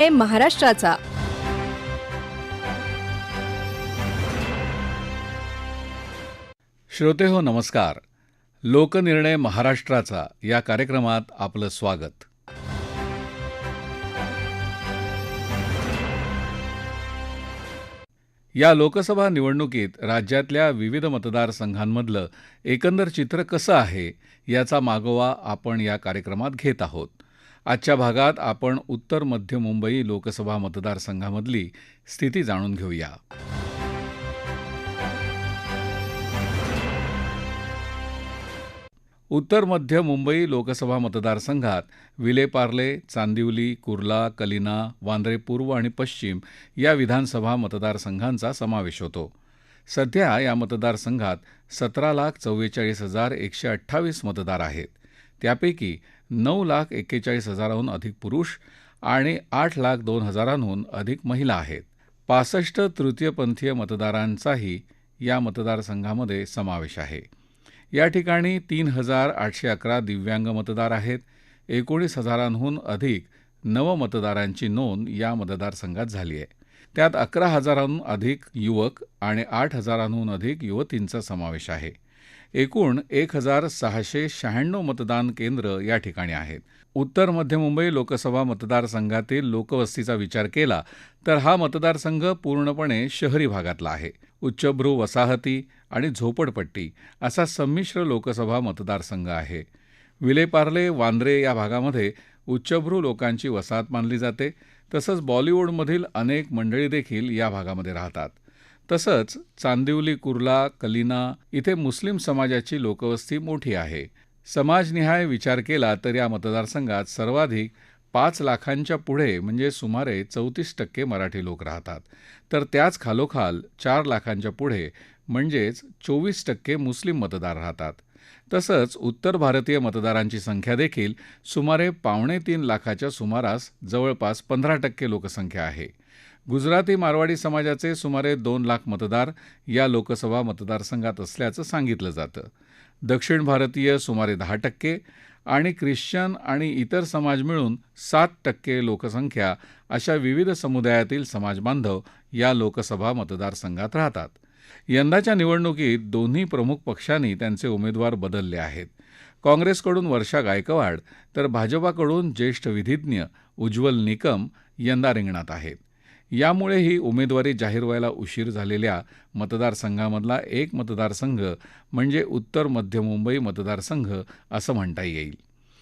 M महाराष्ट्राचा. श्रोते हो नमस्कार. लोकनिर्णय महाराष्ट्राचा या कार्यक्रमात आपलं स्वागत. या लोकसभा निवडणुकीत राज्यातल्या विविध मतदारसंघांमधलं एकंदर चित्र कसं आहे याचा मागोवा आपण या कार्यक्रमात घेत आहोत. आजच्या भागात आपण उत्तर मध्य मुंबई लोकसभा मतदारसंघामधली स्थिती जाणून घेऊया. उत्तर मध्य मुंबई लोकसभा मतदारसंघात विलेपार्ले चांदिवली कुर्ला कलिना वांद्रे पूर्व आणि पश्चिम या विधानसभा मतदारसंघांचा समावेश होतो. सध्या या मतदारसंघात सतरा लाख चव्वेचाळीस हजार एकशे अठ्ठावीस मतदार आहेत. त्यापैकी नऊ लाख एक्केचाळीस हजाराहून अधिक पुरुष आणि आठ लाख दोन हजारांहून अधिक महिला आहेत. पासष्ट तृतीयपंथीय मतदारांचाही या मतदारसंघामध्ये समावेश आहे. या ठिकाणी तीन हजार आठशे अकरा दिव्यांग मतदार आहेत. एकोणीस हजारांहून अधिक नवमतदारांची नोंद या मतदारसंघात झाली आहे. त्यात अकरा हजारांहून अधिक युवक आणि आठ हजारांहून अधिक युवतींचा समावेश आहे. एकूण एक हजार सहाशे शहाण्णव मतदान केंद्र या ठिकाणी आहेत. उत्तर मध्य मुंबई लोकसभा मतदारसंघातील लोकवस्तीचा विचार केला तर हा मतदारसंघ पूर्णपणे शहरी भागातला आहे. उच्चभ्रू वसाहती आणि झोपडपट्टी असा संमिश्र लोकसभा मतदारसंघ आहे. विलेपार्ले वांद्रे या भागामध्ये उच्चभ्रू लोकांची वसाहत मानली जाते. तसंच बॉलिवूडमधील अनेक मंडळी देखील या भागामध्ये राहतात. तसंच चांदिवली कुर्ला कलिना इथे मुस्लिम समाजाची लोकवस्ती मोठी आहे. समाजनिहाय विचार केला तर या मतदारसंघात सर्वाधिक पाच लाखांच्या पुढे म्हणजे सुमारे चौतीस टक्के मराठी लोक राहतात. तर त्याच खालोखाल चार लाखांच्या पुढे म्हणजेच चोवीस टक्के मुस्लिम मतदार राहतात. तसंच उत्तर भारतीय मतदारांची संख्या देखील सुमारे पावणे तीन लाखाच्या सुमारास जवळपास पंधरा टक्के लोकसंख्या आहे. गुजराती मारवाडी समाजाचे सुमारे दोन लाख मतदार या लोकसभा मतदारसंघात असल्याचं सांगितलं जातं. दक्षिण भारतीय सुमारे दहा टक्के आणि ख्रिश्चन आणि इतर समाज मिळून सात टक्के लोकसंख्या अशा विविध समुदायातील समाजबांधव या लोकसभा मतदारसंघात राहतात. यंदाच्या निवडणुकीत दोन्ही प्रमुख पक्षांनी त्यांचे उमेदवार बदलले आहेत. काँग्रेसकडून वर्षा गायकवाड तर भाजपाकडून ज्येष्ठ विधिज्ञ उज्ज्वल निकम यंदा रिंगणात आहेत. यामुळे ही उमेदवारी जाहीर व्हायला उशीर झालेल्या मतदारसंघामधला एक मतदारसंघ म्हणजे उत्तर मध्य मुंबई मतदारसंघ असं म्हणता येईल.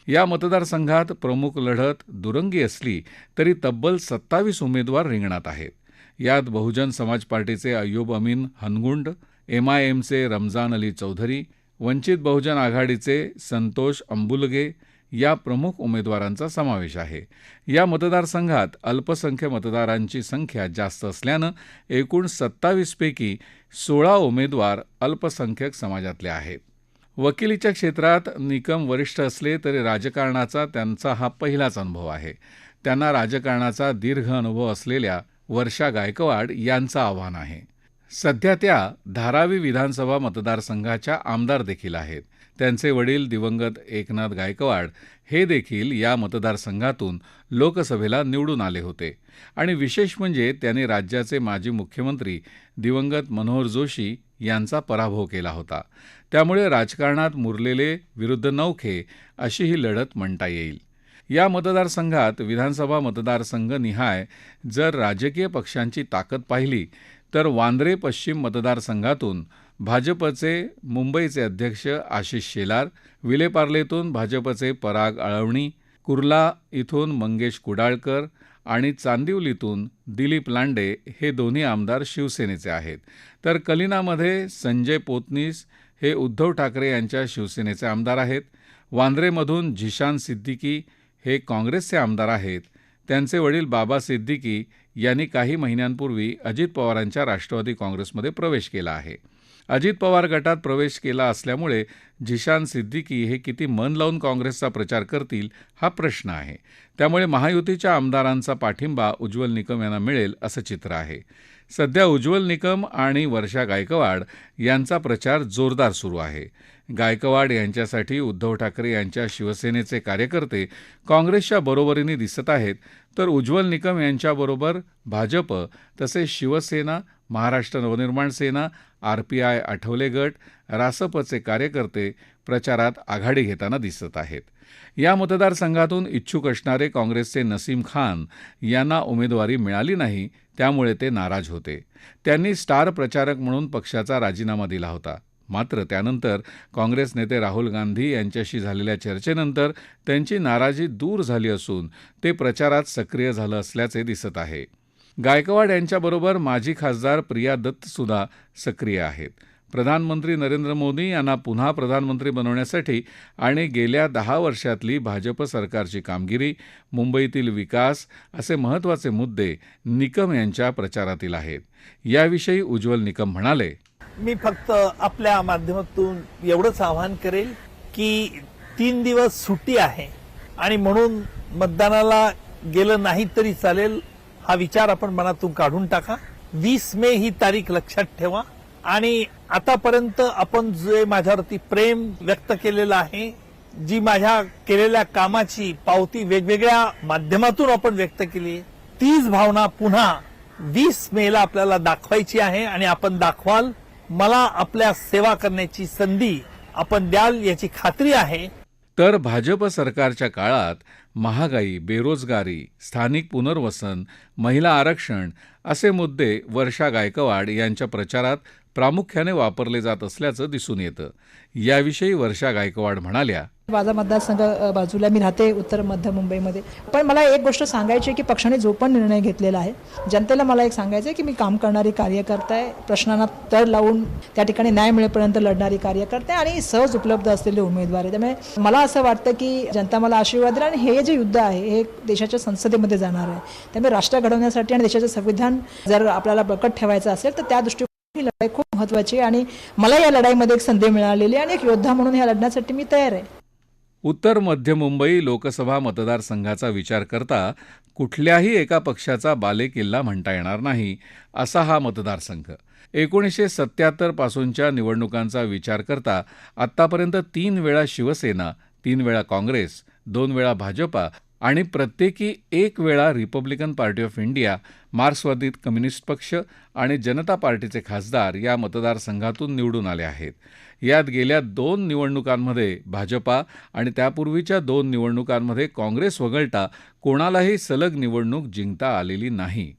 या मतदारसंघात प्रमुख लढत दुरंगी असली तरी तब्बल सत्तावीस उमेदवार रिंगणात आहेत. यात बहुजन समाज पार्टीचे अय्यूब अमीन हनगुंड एमआयएमचे रमजान अली चौधरी वंचित बहुजन आघाडीचे संतोष अंबुलगे या प्रमुख उमेदवारांचा समावेश आहे. या मतदारसंघात अल्पसंख्य मतदारांची संख्या जास्त असल्यानं एकूण सत्तावीसपैकी सोळा उमेदवार अल्पसंख्यक समाजातले आहेत. वकिलीच्या क्षेत्रात निकम वरिष्ठ असले तरी राजकारणाचा त्यांचा हा पहिलाच अनुभव आहे. त्यांना राजकारणाचा दीर्घ अनुभव असलेल्या वर्षा गायकवाड यांचं आव्हान आहे. सध्या त्या धारावी विधानसभा मतदारसंघाच्या आमदार देखील आहेत. त्यांचे वडील दिवंगत एकनाथ गायकवाड हे देखील या मतदारसंघातून लोकसभेला निवडून आले होते. आणि विशेष म्हणजे त्यांनी राज्याचे माजी मुख्यमंत्री दिवंगत मनोहर जोशी यांचा पराभव केला होता. त्यामुळे राजकारणात मुरलेले विरुद्ध नौखे अशी ही लढत म्हणता येईल. या मतदारसंघात विधानसभा मतदारसंघ निहाय जर राजकीय पक्षांची ताकद पाहिली तर वांद्रे पश्चिम मतदारसंघातून भाजपचे मुंबईचे अध्यक्ष आशिष शेलार विलेपार्लेतून भाजपचे पराग आळवणी कुर्ला इथून मंगेश कुडाळकर आणि चांदिवलीतून दिलीप लांडे हे दोन्ही आमदार शिवसेनेचे आहेत. तर कलिनामध्ये संजय पोतनीस हे उद्धव ठाकरे यांच्या शिवसेनेचे आमदार आहेत. वांद्रेमधून झिशान सिद्दीकी हे काँग्रेसचे आमदार आहेत. त्यांचे वडील बाबा सिद्दीकी यांनी काही महिन्यांपूर्वी अजित पवारांच्या राष्ट्रवादी काँग्रेसमध्ये प्रवेश केला आहे. अजित पवार गटात प्रवेश केला असल्यामुळे झिशान सिद्दीकी हे किती मन लावून काँग्रेसचा प्रचार करतील हा प्रश्न आहे. त्यामुळे महायुतीच्या आमदारांचा पाठिंबा उज्ज्वल निकम यांना मिळेल असं चित्र आहे. सध्या उज्ज्वल निकम आणि वर्षा गायकवाड यांचा प्रचार जोरदार सुरू आहे. गायकवाड यांच्यासाठी उद्धव ठाकरे यांच्या शिवसेनेचे कार्यकर्ते काँग्रेसच्या बरोबरीने दिसत आहेत. तर उज्ज्वल निकम यांच्याबरोबर भाजप तसेच शिवसेना महाराष्ट्र नवनिर्माण सेना आरपीआय आठवले गट रासपचे कार्यकर्ते प्रचारात आघाडी घेताना दिसत आहेत. या मतदारसंघातून इच्छुक असणारे काँग्रेसचे नसीम खान यांना उमेदवारी मिळाली नाही त्यामुळे ते नाराज होते. त्यांनी स्टार प्रचारक म्हणून पक्षाचा राजीनामा दिला होता. मात्र त्यानंतर काँग्रेस नेते राहुल गांधी यांच्याशी झालेल्या चर्चेनंतर त्यांची नाराजी दूर झाली असून ते प्रचारात सक्रिय झालं असल्याचे दिसत आहे. गायकवाड यांच्याबरोबर माजी खासदार प्रिया दत्तसुद्धा सक्रिय आहेत. प्रधानमंत्री नरेंद्र मोदी यांना पुन्हा प्रधानमंत्री बनवण्यासाठी आणि गेल्या दहा वर्षातली भाजप सरकारची कामगिरी मुंबईतील विकास असे महत्त्वाचे मुद्दे निकम यांच्या प्रचारातील आहेत. याविषयी उज्ज्वल निकम म्हणाले मी फक्त आपल्या माध्यमातून एवढंच आवाहन करेल की तीन दिवस सुट्टी आहे आणि म्हणून मतदानाला गेलं नाही तरी चालेल. हा विचार आपण मनातून काढून टाका. वीस मे ही तारीख लक्षात ठेवा. आणि आतापर्यंत आपण जे माझ्यावरती प्रेम व्यक्त केलेलं आहे जी माझ्या केलेल्या कामाची पावती वेगवेगळ्या माध्यमातून आपण व्यक्त केली तीच भावना पुन्हा वीस मेला आपल्याला दाखवायची आहे आणि आपण दाखवाल मला आपल्या सेवा करण्याची संधी आपण द्याल याची खात्री आहे. तर भाजप सरकारच्या काळात महागाई बेरोजगारी स्थानिक पुनर्वसन महिला आरक्षण असे मुद्दे वर्षा गायकवाड यांच्या प्रचारात प्रामुख्याने वापरले जात असल्याचं दिसून येतं. याविषयी वर्षा गायकवाड म्हणाल्या माझा मतदारसंघ बाजूला मी राहते उत्तर मध्य मुंबईमध्ये. पण मला एक गोष्ट सांगायची आहे की पक्षाने जो पण निर्णय घेतलेला आहे जनतेला मला एक सांगायचं आहे की मी काम करणारी कार्यकर्ता आहे प्रश्नांना तळ लावून त्या ठिकाणी न्याय मिळेपर्यंत लढणारी कार्यकर्ते आणि सहज उपलब्ध असलेले उमेदवार आहे त्यामुळे मला असं वाटतं की जनता मला आशीर्वाद देईल आणि हे जे युद्ध आहे हे देशाच्या संसदेमध्ये जाणार आहे. त्यामुळे राष्ट्र घडवण्यासाठी आणि देशाचं संविधान जर आपल्याला बळकट ठेवायचं असेल तर त्या दृष्टी ही लढाई खूप महत्वाची आणि मला या लढाईमध्ये एक संधी मिळालेली आणि एक योद्धा म्हणून ह्या लढण्यासाठी मी तयार आहे. उत्तर मध्य मुंबई लोकसभा मतदारसंघाचा विचार करता कुठल्याही एका पक्षाचा बालेकिल्ला म्हणता येणार नाही असा हा मतदारसंघ. एकोणीसशे सत्याहत्तर पासूनच्या निवडणुकांचा विचार करता आत्तापर्यंत तीन वेळा शिवसेना तीन वेळा काँग्रेस दोन वेळा भाजपा आणि प्रत्येकी एक वेळा रिपब्लिकन पार्टी ऑफ इंडिया मार्क्सवादी कम्युनिस्ट पक्ष आणि जनता पार्टीचे खासदार या मतदारसंघातून निवडून आले आहेत. यात गेल्या दोन निवडणुकांमध्ये भाजपा आणि त्यापूर्वीच्या दोन निवडणुकांमध्ये काँग्रेस वगळता कोणालाही सलग निवडणूक जिंकता आलेली नाही.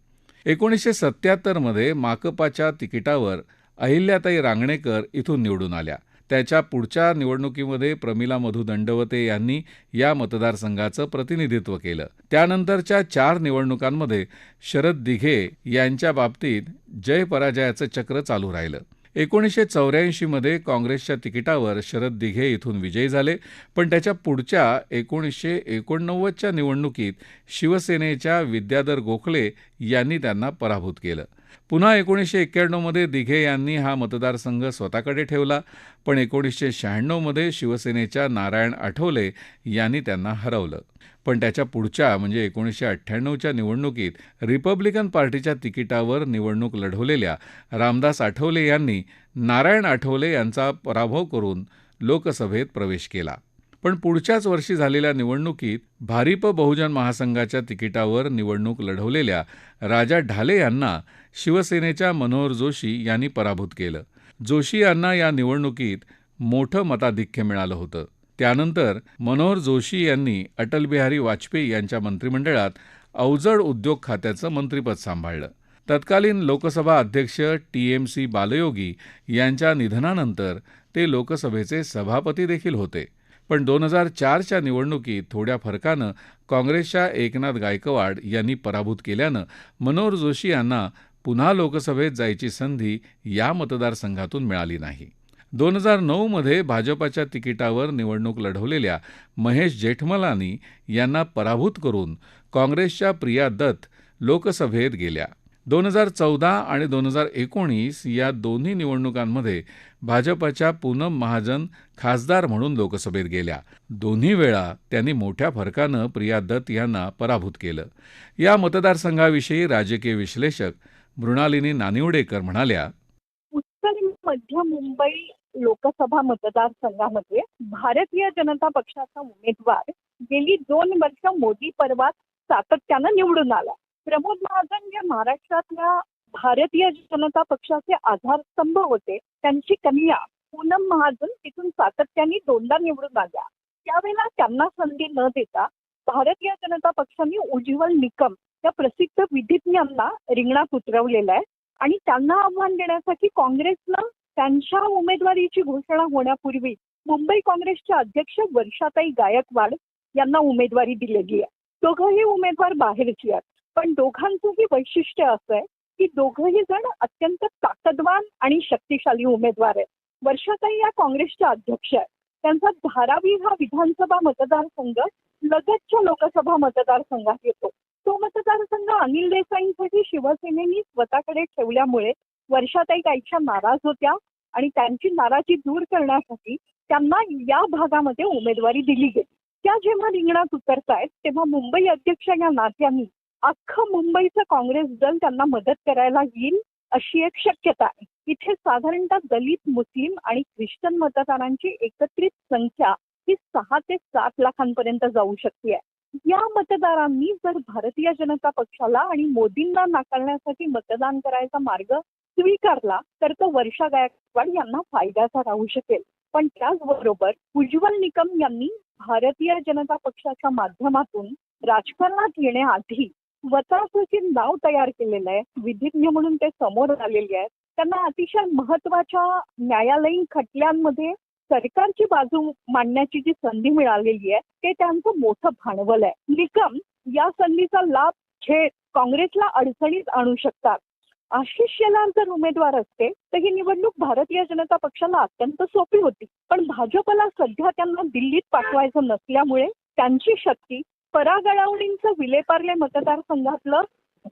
एकोणीसशे सत्याहत्तरमध्ये माकपाच्या तिकिटावर अहिल्याताई रांगणेकर इथून निवडून आल्या. त्याच्या पुढच्या निवडणुकीमध्ये प्रमिला मधू दंडवते यांनी या मतदारसंघाचं प्रतिनिधित्व केलं. त्यानंतरच्या चार निवडणुकांमध्ये शरद दिघे यांच्या बाबतीत जय पराजयाचं चक्र चालू राहिलं. एकोणीसशे चौऱ्याऐंशीमध्ये काँग्रेसच्या तिकिटावर शरद दिघे इथून विजयी झाले पण त्याच्या पुढच्या एकोणीसशे एकोणनव्वदच्या निवडणुकीत शिवसेनेच्या विद्याधर गोखले यांनी त्यांना पराभूत केलं. पुन्हा एकोणीसशे एक्क्याण्णवमध्ये दिघे यांनी हा मतदारसंघ स्वतःकडे ठेवला पण एकोणीसशे शहाण्णवमध्ये शिवसेनेच्या नारायण आठवले यांनी त्यांना हरवलं. पण त्याच्या पुढच्या म्हणजे एकोणीसशे अठ्ठ्याण्णवच्या निवडणुकीत रिपब्लिकन पार्टीच्या तिकिटावर निवडणूक लढवलेल्या रामदास आठवले यांनी नारायण आठवले यांचा पराभव करून लोकसभेत प्रवेश केला. पण पुढच्याच वर्षी झालेल्या निवडणुकीत भारिप बहुजन महासंघाच्या तिकिटावर निवडणूक लढवलेल्या राजा ढाले यांना शिवसेनेच्या मनोहर जोशी यांनी पराभूत केलं. जोशी यांना या निवडणुकीत मोठं मताधिक्य मिळालं होतं. त्यानंतर मनोहर जोशी यांनी अटल बिहारी वाजपेयी यांच्या मंत्रिमंडळात अवजड उद्योग खात्याचं मंत्रिपद सांभाळलं. तत्कालीन लोकसभा अध्यक्ष टी एम सी बालयोगी यांच्या निधनानंतर ते लोकसभेचे सभापती देखील होते. पण दोन हजार चारच्या निवडणुकीत थोड्या फरकानं काँग्रेसच्या एकनाथ गायकवाड यांनी पराभूत केल्यानं मनोहर जोशी यांना पुन्हा लोकसभेत जायची संधी या मतदारसंघातून मिळाली नाही. दोन हजार नऊमध्ये भाजपाच्या तिकिटावर निवडणूक लढवलेल्या महेश जेठमलानी यांना पराभूत करून काँग्रेसच्या प्रिया दत्त लोकसभेत गेल्या. दोन हजार चौदा आणि दोन हजार एकोणीस या दोन्ही निवडणुकांमध्ये भाजपच्या पूनम महाजन खासदार म्हणून लोकसभेत गेल्या. दोन्ही वेळा त्यांनी मोठ्या फरकानं प्रिया दत्त यांना पराभूत केलं. या मतदारसंघाविषयी राजकीय विश्लेषक मृणालिनी नानिवडेकर म्हणाल्या उत्तर मध्य मुंबई लोकसभा मतदारसंघामध्ये भारतीय जनता पक्षाचा उमेदवार गेली दोन वर्ष मोदी पर्वात सातत्यानं निवडून आला. प्रमोद महाजन हे महाराष्ट्रातल्या भारतीय जनता पक्षाचे आधारस्तंभ होते. त्यांची कन्या पूनम महाजन तिथून सातत्याने दोनदा निवडून आल्या. त्यावेळेला त्यांना संधी न देता भारतीय जनता पक्षाने उज्ज्वल निकम या प्रसिद्ध विधिज्ञांना रिंगणात उतरवलेलं आहे. आणि त्यांना आव्हान देण्यासाठी काँग्रेसनं त्यांच्या उमेदवारीची घोषणा होण्यापूर्वी मुंबई काँग्रेसच्या अध्यक्ष वर्षाताई गायकवाड यांना उमेदवारी दिलेली आहे. दोघंही उमेदवार बाहेरची आहेत. पण दोघांचंही वैशिष्ट्य असं आहे की दोघंही जण अत्यंत ताकदवान आणि शक्तिशाली उमेदवार आहेत. वर्षाताई या काँग्रेसच्या अध्यक्ष आहेत. त्यांचा धारावी हा विधानसभा मतदारसंघ लगतच्या लोकसभा मतदारसंघात येतो. तो मतदारसंघ अनिल देसाईंसाठी शिवसेनेनी स्वतःकडे ठेवल्यामुळे वर्षाताई काहीच्या नाराज होत्या आणि त्यांची नाराजी दूर करण्यासाठी त्यांना या भागामध्ये उमेदवारी दिली गेली. त्या जेव्हा रिंगणात उतरतायत तेव्हा मुंबई अध्यक्ष या नात्यांनी अख्खं मुंबईचं काँग्रेस दल त्यांना मदत करायला येईल अशी एक शक्यता आहे. इथे साधारणतः दलित मुस्लिम आणि ख्रिश्चन मतदारांची एकत्रित संख्या ही सहा ते सात लाखांपर्यंत जाऊ शकते. या मतदारांनी जर भारतीय जनता पक्षाला आणि मोदींना नाकारण्यासाठी मतदान करायचा मार्ग स्वीकारला तर तो वर्षा गायकवाड यांना फायद्याचा राहू शकेल. पण त्याचबरोबर उज्ज्वल निकम यांनी भारतीय जनता पक्षाच्या माध्यमातून राजकारणात येण्याआधी स्वतःचे नाव तयार केलेलं आहे. विधिज्ञ म्हणून ते समोर आलेले आहेत. त्यांना अतिशय महत्त्वाच्या न्यायालयीन खटल्यांमध्ये सरकारची बाजू मांडण्याची जी संधी मिळालेली आहे ते त्यांचं मोठं भांडवल आहे. निकम या संधीचा लाभ घेत काँग्रेसला अडचणीत आणू शकतात. आशिष शेलार जर उमेदवार असते तर ही निवडणूक भारतीय जनता पक्षाला अत्यंत सोपी होती. पण भाजपला सध्या त्यांना दिल्लीत पाठवायचं नसल्यामुळे त्यांची शक्ती परागळावणींचं विलेपार्ले मतदारसंघातलं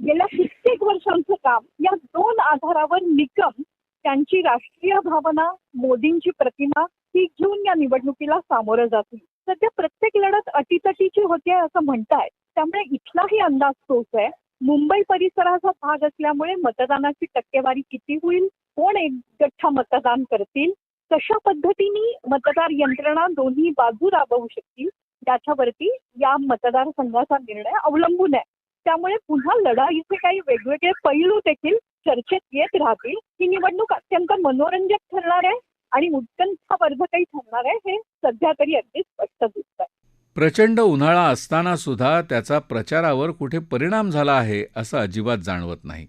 गेल्या कित्येक वर्षांचं काम या दोन आधारावर निकम त्यांची राष्ट्रीय भावना मोदींची प्रतिमा ती घेऊन या निवडणुकीला सामोरं जातील. सध्या प्रत्येक लढत अटीतटीची होते असं म्हणताय. त्यामुळे इथलाही अंदाज तोच आहे. मुंबई परिसराचा भाग असल्यामुळे मतदानाची टक्केवारी किती होईल? कोण एकगठ्ठा मतदान करतील? कशा पद्धतीने मतदार यंत्रणा दोन्ही बाजू राबवू शकतील? त्याच्यावरती या मतदारसंघाचा निर्णय अवलंबून आहे. त्यामुळे पुन्हा लढाईचे काही वेगवेगळे पैलू देखील चर्चेत येत राहतील. ही निवडणूक अत्यंत मनोरंजक ठरणार आहे. आणि उत्कंठावर्धकही ठरणार आहे हे सध्या तरी अगदी स्पष्ट दिसत आहे प्रचंड उन्हाळा असताना सुद्धा त्याचा प्रचारावर कुठे परिणाम झाला आहे असं अजिबात जाणवत नाही.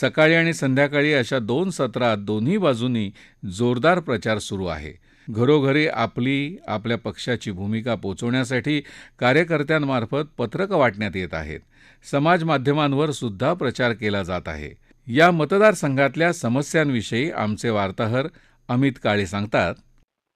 सकाळी आणि संध्याकाळी अशा दोन सत्रात दोन्ही बाजूंनी जोरदार प्रचार सुरू आहे. घरोघरी आपली आपल्या पक्षाची भूमिका पोचवण्यासाठी कार्यकर्त्यांमार्फत पत्रकं वाटण्यात येत आहेत. समाज माध्यमांवर सुद्धा प्रचार केला जात आहे. या मतदारसंघातल्या समस्यांविषयी आमचे वार्ताहर अमित काळे सांगतात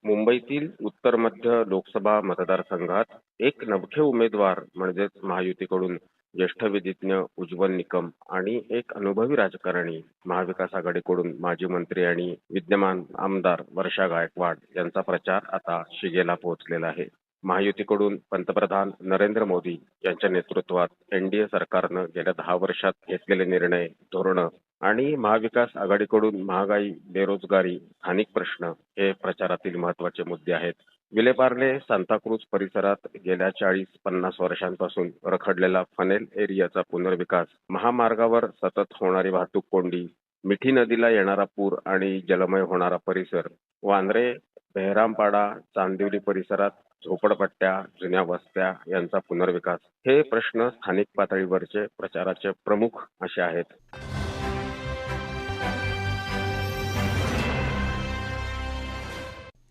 मुंबईतील उत्तर मध्य लोकसभा मतदारसंघात एक नवखे उमेदवार म्हणजेच महायुतीकडून ज्येष्ठ विधिज्ञ उज्ज्वल निकम आणि एक अनुभवी राजकारणी महाविकास आघाडीकडून माजी मंत्री आणि विद्यमान आमदार वर्षा गायकवाड यांचा प्रचार आता शिगेला पोहोचलेला आहे. महायुतीकडून पंतप्रधान नरेंद्र मोदी यांच्या नेतृत्वात एनडीए सरकारनं गेल्या दहा वर्षात घेतलेले निर्णय धोरणं आणि महाविकास आघाडीकडून महागाई बेरोजगारी स्थानिक प्रश्न हे प्रचारातील महत्त्वाचे मुद्दे आहेत. विलेपार्ले सांताक्रूज परिसरात गेल्या चाळीस पन्नास वर्षांपासून रखडलेला फनेल एरियाचा पुनर्विकास महामार्गावर सतत होणारी वाहतूक कोंडी मिठी नदीला येणारा पूर आणि जलमय होणारा परिसर वांद्रे बेहरामपाडा चांदिवली परिसरात झोपडपट्ट्या जुन्या वस्त्या यांचा पुनर्विकास हे प्रश्न स्थानिक पातळीवरचे प्रचाराचे प्रमुख असे आहेत.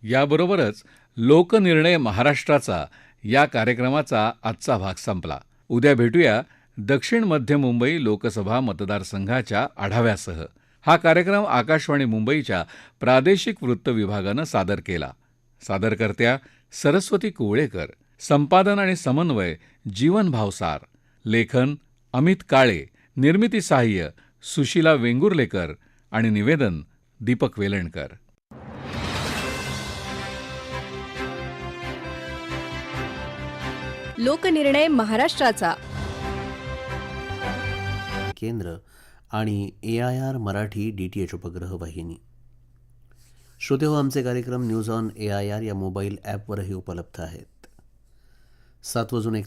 याबरोबरच लोकनिर्णय महाराष्ट्राचा या कार्यक्रमाचा आजचा भाग संपला. उद्या भेटूया दक्षिण मध्य मुंबई लोकसभा मतदारसंघाच्या आढाव्यासह. हा कार्यक्रम आकाशवाणी मुंबईच्या प्रादेशिक वृत्त विभागानं सादर केला. सादरकर्त्या सरस्वती कुवळेकर. संपादन आणि समन्वय जीवन भावसार. लेखन अमित काळे. निर्मिती सहाय्य सुशीला वेंगुर्लेकर आणि निवेदन दीपक वेलणकर. लोकनिर्णय महाराष्ट्राचा. केंद्र आणि A I R Marathi D T H उपग्रह वाहिनी. श्रोते हो आमचे कार्यक्रम news on A I R या मोबाईल ॲपवरही उपलब्ध आहेत. सात वाजून एक